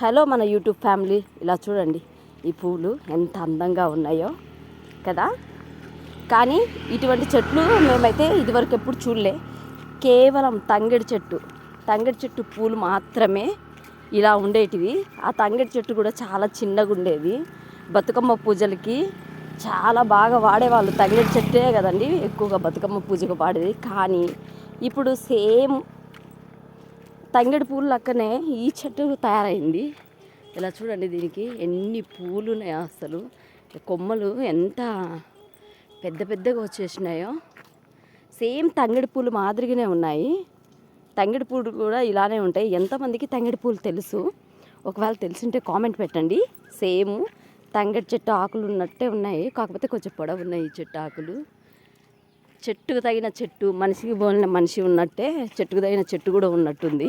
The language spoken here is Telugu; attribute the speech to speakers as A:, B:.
A: హలో మన యూట్యూబ్ ఫ్యామిలీ ఇలా చూడండి. ఈ పూలు ఎంత అందంగా ఉన్నాయో కదా? కానీ ఇటువంటి చెట్లు మేమైతే ఇదివరకు ఎప్పుడు చూడలే. కేవలం తంగిడి చెట్టు తంగిడి చెట్టు పూలు మాత్రమే ఇలా ఉండేటివి. ఆ తంగిడి చెట్టు కూడా చాలా చిన్నగా ఉండేది. బతుకమ్మ పూజలకి చాలా బాగా వాడేవాళ్ళు. తంగిడి చెట్టే కదండి ఎక్కువగా బతుకమ్మ పూజకు వాడేది. కానీ ఇప్పుడు సేమ్ తంగిడి పూలు లక్కనే ఈ చెట్టు తయారైంది. ఇలా చూడండి దీనికి ఎన్ని పూలు ఉన్నాయో అసలు. కొమ్మలు ఎంత పెద్ద పెద్దగా వచ్చేసినాయో. సేమ్ తంగిడి పూలు మాదిరిగానే ఉన్నాయి. తంగిడి పూలు కూడా ఇలానే ఉంటాయి. ఎంతమందికి తంగిడి పూలు తెలుసు? ఒకవేళ తెలిసింటే కామెంట్ పెట్టండి. సేమ్ తంగడి చెట్టు ఆకులు ఉన్నట్టే ఉన్నాయి. కాకపోతే కొంచెం పొడవు ఉన్నాయి ఈ చెట్టు ఆకులు. చెట్టుకు తగిన చెట్టు మనిషికి పోలిన మనిషి ఉన్నట్టే చెట్టుకు తగిన చెట్టు కూడా ఉన్నట్టుంది.